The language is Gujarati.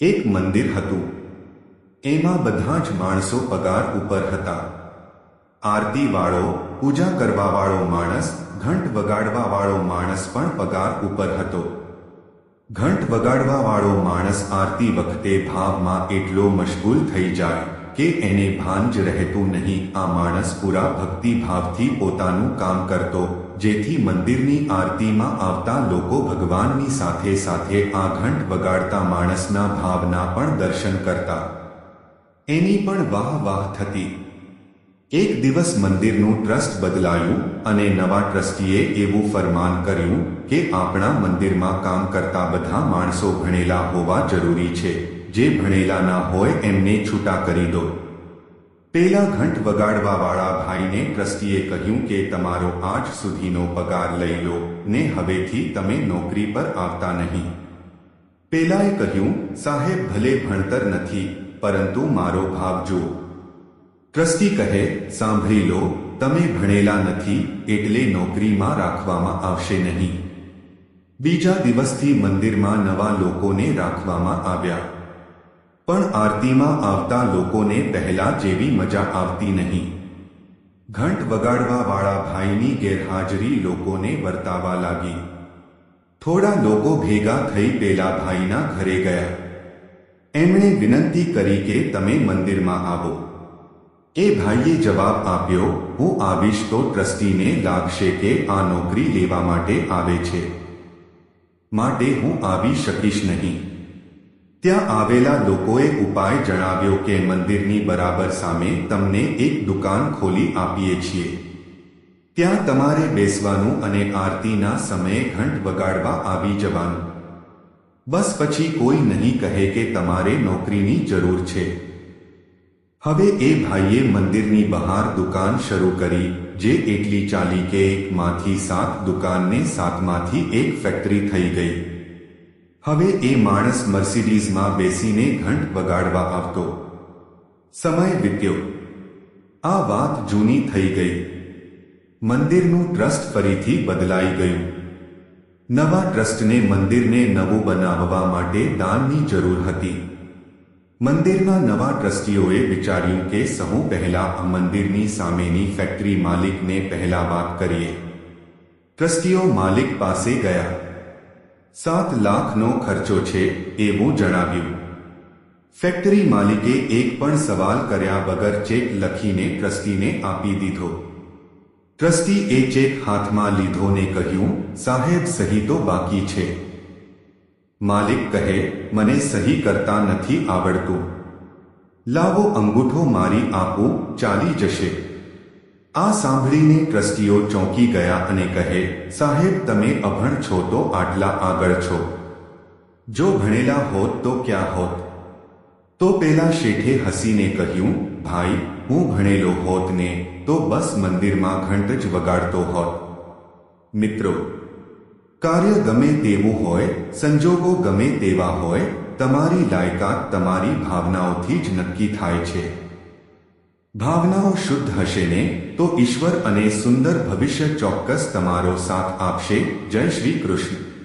એક મંદિર હતું. એમાં બધા જ માણસો પગાર ઉપર હતા. આરતીવાળો, પૂજા કરવાવાળો માણસ, ઘંટ વગાડવાવાળો માણસ પણ પગાર ઉપર હતો. ઘંટ વગાડવાવાળો માણસ આરતી વખતે ભાવમાં એટલો મશગુલ થઈ જાય. કે એને ભાન જ રહેતું નહીં. આ માણસ પૂરા ભક્તિભાવથી પોતાનું કામ કરતો, જેથી મંદિરની આરતીમાં આવતા લોકો ભગવાનની સાથે સાથે આ ઘંટ વગાડતા માણસના ભાવના પણ દર્શન કરતા. એની પણ વાહ વાહ થતી. એક દિવસ મંદિરનું ટ્રસ્ટ બદલાયું અને નવા ટ્રસ્ટીએ એવું ફરમાન કર્યું કે આપણા મંદિરમાં કામ કરતા બધા માણસો ભણેલા હોવા જરૂરી છે. જે ભણેલા ના હોય એમને છૂટા કરી દો. પેલા ઘંટ વગાડવાવાળા ભાઈને ટ્રસ્ટીએ કહ્યું કે તમારો આજ સુધીનો પગાર લઈ લો, ને હવેથી તમે નોકરી પર આવતા નહીં. પેલાએ કહ્યું, સાહેબ, ભલે ભણતર નથી, પરંતુ મારો ભાવ જુઓ. ટ્રસ્ટી કહે, સાંભળી લો, તમે ભણેલા નથી, એટલે નોકરીમાં રાખવામાં આવશે નહીં. બીજા દિવસથી મંદિરમાં નવા લોકોને રાખવામાં આવ્યા. પણ આરતીમાં આવતા લોકોને પહેલા જેવી મજા આવતી નહીં. ઘંટ વગાડવાવાળા ભાઈની ગેરહાજરી લોકોને વર્તાવા લાગી. થોડા લોકો ભેગા થઈ પેલા ભાઈના ઘરે ગયા. એમણે વિનંતી કરી કે તમે મંદિરમાં આવો. એ ભાઈએ જવાબ આપ્યો, હું આવીશ તો ટ્રસ્ટીને લાગશે કે આ નોકરી લેવા માટે આવે છે. માટે હું આવી શકીશ નહીં. ત્યાં આવેલા લોકોએ ઉપાય જણાવ્યો કે મંદિરની બરાબર સામે તમને એક દુકાન ખોલી આપીએ છીએ. ત્યાં તમારે બેસવાનું અને આરતીના સમયે ઘંટ વગાડવા આવી જવાનું. બસ પછી કોઈ નહીં કહે કે તમારે નોકરીની જરૂર છે. હવે એ ભાઈએ મંદિરની બહાર દુકાન શરૂ કરી, જે એટલી ચાલી કે એકમાંથી સાત દુકાનને સાતમાંથી એક ફેક્ટરી થઈ ગઈ. હવે એ માણસ મર્સિડીઝમાં બેસીને ઘંટ વગાડવા આવતો. સમય વીત્યો. આ વાત જૂની થઈ ગઈ. મંદિરનું ટ્રસ્ટ ફરીથી બદલાઈ ગયું. નવા ટ્રસ્ટને મંદિરને નવું બનાવવા માટે દાનની જરૂર હતી. મંદિરના નવા ટ્રસ્ટીઓએ વિચાર્યું કે સહુ પહેલા મંદિરની સામેની ફેક્ટરી માલિકને પહેલા વાત કરીએ. ટ્રસ્ટીઓ માલિક પાસે ગયા. સાત લાખનો ખર્ચો છે એવું જણાવ્યું. ફેક્ટરી માલિકે એક પણ સવાલ કર્યા વગર ચેક લખીને ટ્રસ્ટીને આપી દીધો. ટ્રસ્ટી એ ચેક હાથમાં લીધો ને કહ્યું, સાહેબ, સહી તો બાકી છે. માલિક કહે, મને સહી કરતા નથી આવડતું. લાવો અંગૂઠો મારી આપું, ચાલી જશે. આ સાંભળીને ટ્રસ્ટીઓ ચોંકી ગયા અને કહે, સાહેબ, તમે અભણ છો તો આટલા આગળ છો. જો ભણેલા હોત તો ક્યાં હોત? તો પેલા શેઠે હસીને કહ્યું, ભાઈ, હું ભણેલો હોત ને, તો બસ મંદિરમાં ઘંટ જ વગાડતો હોત. મિત્રો, કાર્ય ગમે તેવું હોય, સંજોગો ગમે તેવા હોય, તમારી લાયકાત તમારી ભાવનાઓથી જ નક્કી થાય છે. ભાવનાઓ શુદ્ધ હશે ને, તો ઈશ્વર અને સુંદર ભવિષ્ય ચોક્કસ તમારો સાથ આપશે. જય શ્રી કૃષ્ણ.